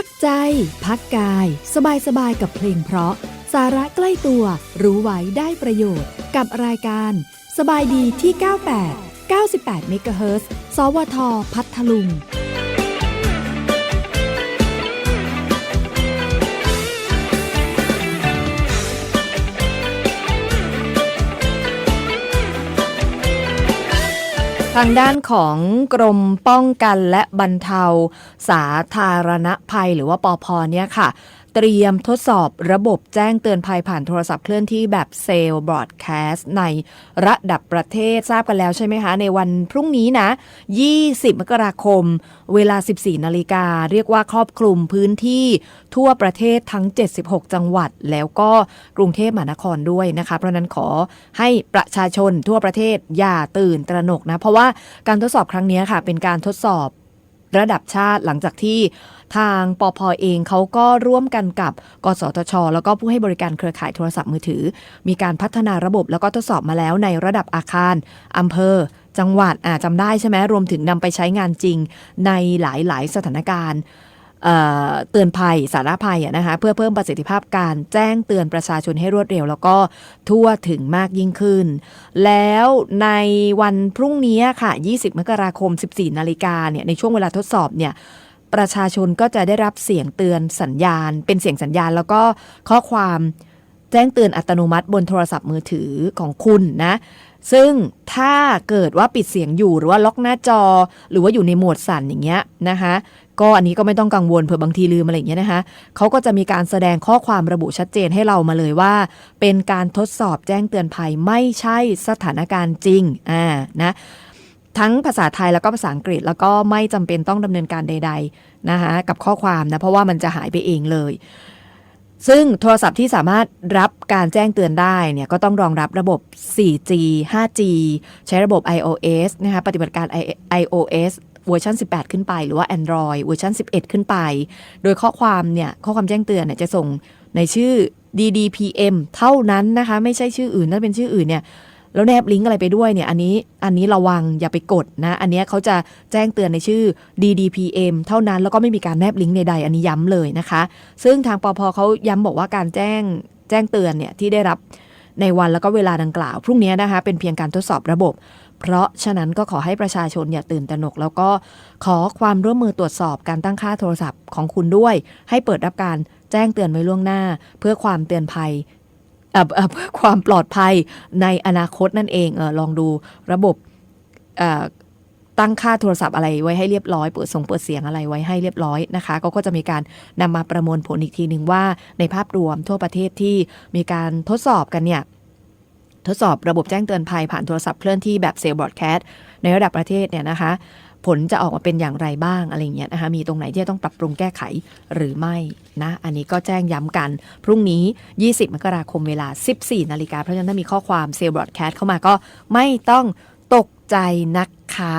พักใจ พักกาย สบายสบายกับเพลงเพราะ สาระใกล้ตัว รู้ไว้ได้ประโยชน์ กับรายการ สบายดีที่ 98 98เมกะเฮิรตซ์สวท พัทลุง ทางด้านของกรมป้องกันและบรรเทาสาธารณภัยหรือว่าปอพเนี่ยค่ะ เตรียมทดสอบระบบแจ้งเตือนภัยผ่านโทรศัพท์เคลื่อนที่แบบเซลล์บรอดแคสต์ในระดับประเทศทราบกันแล้วใช่ไหมคะ ในวันพรุ่งนี้นะ 20 มกราคม เวลา 14 นาฬิกา เรียกว่าครอบคลุมพื้นที่ทั่วประเทศทั้ง 76 จังหวัด แล้วก็กรุงเทพมหานครด้วยนะคะ เพราะฉะนั้นขอให้ประชาชนทั่วประเทศอย่าตื่นตระหนกนะ เพราะว่าการทดสอบครั้งนี้ค่ะ เป็นการทดสอบ ระดับชาติหลังจากที่ทางปอพเองเขาก็ร่วมกันกับ กสทช แล้วก็ผู้ให้บริการเครือข่ายโทรศัพท์มือถือ มีการพัฒนาระบบแล้วก็ทดสอบมาแล้วในระดับอาคารอำเภอ จังหวัดอาจจำได้ใช่ไหมรวมถึงนำไปใช้งานจริงในหลายๆ สถานการณ์ เตือนภัยสาระภัยนะคะเพื่อเพิ่มประสิทธิภาพการแจ้งเตือนประชาชนให้รวดเร็ว แล้วก็ทั่วถึงมากยิ่งขึ้น แล้วในวันพรุ่งนี้ค่ะ 20 มกราคม 14 นาฬิกาเนี่ยในช่วงเวลาทดสอบเนี่ยประชาชนก็จะได้รับเสียงเตือนสัญญาณ เป็นเสียงสัญญาณแล้วก็ข้อความ แจ้งเตือนอัตโนมัติบนโทรศัพท์มือถือของคุณนะ ซึ่งถ้าเกิดว่าปิดเสียงอยู่หรือว่าล็อกหน้าจอ หรือว่าอยู่ในโหมดสั่นอย่างเงี้ยนะคะก็อันนี้ก็ไม่ต้องกังวลเผื่อบางทีลืมอะไรอย่างเงี้ยนะคะเขาก็จะมีการแสดงข้อความระบุชัดเจนให้เรามาเลยว่า เป็นการทดสอบแจ้งเตือนภัยไม่ใช่สถานการณ์จริงอ่านะทั้งภาษาไทยแล้วก็ภาษาอังกฤษแล้วก็ไม่จำเป็นต้องดำเนินการใด ๆนะคะกับข้อความนะเพราะว่ามันจะหายไปเองเลย ซึ่งโทรศัพท์ที่สามารถรับการแจ้งเตือนได้เนี่ยก็ต้องรองรับระบบ 4G 5G ใช้ระบบ iOS นะคะปฏิบัติการ iOS เวอร์ชัน18 ขึ้นไป หรือว่า Android เวอร์ชัน11 ขึ้นไป โดยข้อความเนี่ยข้อความแจ้งเตือนเนี่ยจะส่งในชื่อ DDPM เท่านั้นนะคะ ไม่ใช่ชื่ออื่นถ้าเป็นชื่ออื่นเนี่ย แล้วแนบลิงก์อะไรไปด้วยเนี่ยอันนี้อันนี้ระวังอย่าไปกดนะ อันนี้เขาจะแจ้งเตือนในชื่อ DDPM เท่านั้นแล้วก็ไม่มีการแนบลิงก์ใดๆอันนี้ย้ำเลยนะคะ ซึ่งทางปพเขาย้ำบอกว่าการแจ้งแจ้งเตือนเนี่ยที่ได้รับในวันแล้วก็เวลาดังกล่าว พรุ่งนี้นะคะเป็นเพียงการทดสอบระบบ เพราะฉะนั้นก็ขอให้ประชาชนอย่าตื่นตระหนก แล้วก็ขอความร่วมมือตรวจสอบการตั้งค่าโทรศัพท์ของคุณด้วย ให้เปิดรับการแจ้งเตือนไว้ล่วงหน้า เพื่อความเตือนภัย เพื่อความปลอดภัยในอนาคตนั่นเองเออลองดูระบบตั้งค่าโทรศัพท์อะไรไว้ให้เรียบร้อย เปิดส่งเปิดเสียงอะไรไว้ให้เรียบร้อยนะคะ ก็ก็จะมีการนำมาประมวลผลอีกทีหนึ่งว่าในภาพรวมทั่วประเทศที่มีการทดสอบกันเนี่ย ทดสอบระบบแจ้งเตือนภัยผ่านโทรศัพท์เคลื่อนที่แบบเซลล์บรอดแคสต์ในระดับประเทศเนี่ยนะคะ ผลจะออกมาเป็นอย่างไรบ้างอะไรเงี้ยนะคะมีตรงไหนที่ต้องปรับปรุงแก้ไขหรือไม่นะ อันนี้ก็แจ้งย้ำกัน พรุ่งนี้ 20 มกราคมเวลา 14 นาฬิกาเพราะฉะนั้นถ้ามีข้อความเซลล์บรอดแคสต์เข้ามาก็ไม่ต้องตกใจนะคะ